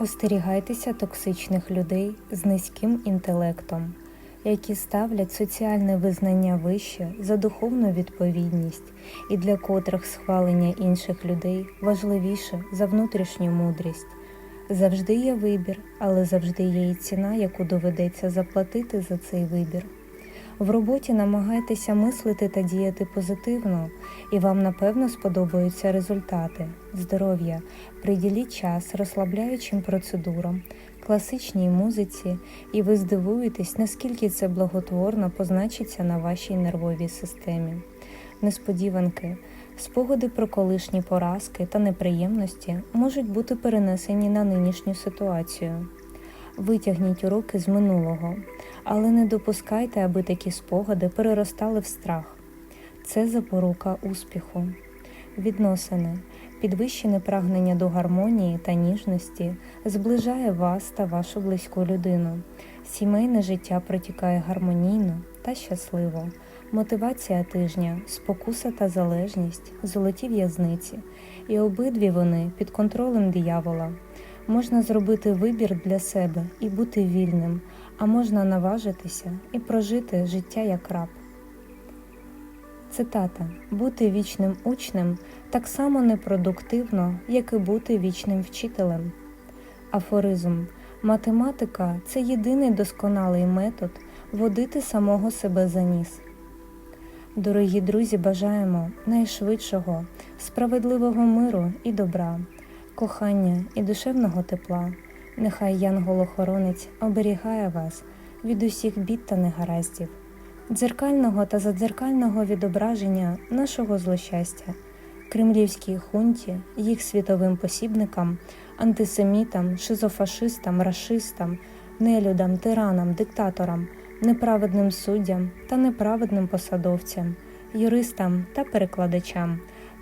Остерігайтеся токсичних людей з низьким інтелектом, які ставлять соціальне визнання вище за духовну відповідність і для котрих схвалення інших людей важливіше за внутрішню мудрість. Завжди є вибір, але завжди є і ціна, яку доведеться заплатити за цей вибір. В роботі намагайтеся мислити та діяти позитивно, і вам напевно сподобаються результати. Здоров'я, приділіть час розслабляючим процедурам, класичній музиці, і ви здивуєтесь, наскільки це благотворно позначиться на вашій нервовій системі. Несподіванки, спогади про колишні поразки та неприємності можуть бути перенесені на нинішню ситуацію. Витягніть уроки з минулого, але не допускайте, аби такі спогади переростали в страх. Це запорука успіху. Відносини, підвищене прагнення до гармонії та ніжності зближає вас та вашу близьку людину. Сімейне життя протікає гармонійно та щасливо. Мотивація тижня, спокуса та залежність, золоті в'язниці, і обидві вони під контролем диявола. Можна зробити вибір для себе і бути вільним, а можна наважитися і прожити життя як раб. Цитата Бути вічним учнем так само непродуктивно, як і бути вічним вчителем. Афоризм Математика це єдиний досконалий метод водити самого себе за ніс. Дорогі друзі, бажаємо найшвидшого, справедливого миру і добра, кохання і душевного тепла. Нехай Янгол-охоронець оберігає вас від усіх бід та негараздів, дзеркального та задзеркального відображення нашого злощастя, кремлівській хунті, їх світовим посібникам, антисемітам, шизофашистам, рашистам, нелюдам, тиранам, диктаторам, неправедним суддям та неправедним посадовцям, юристам та перекладачам,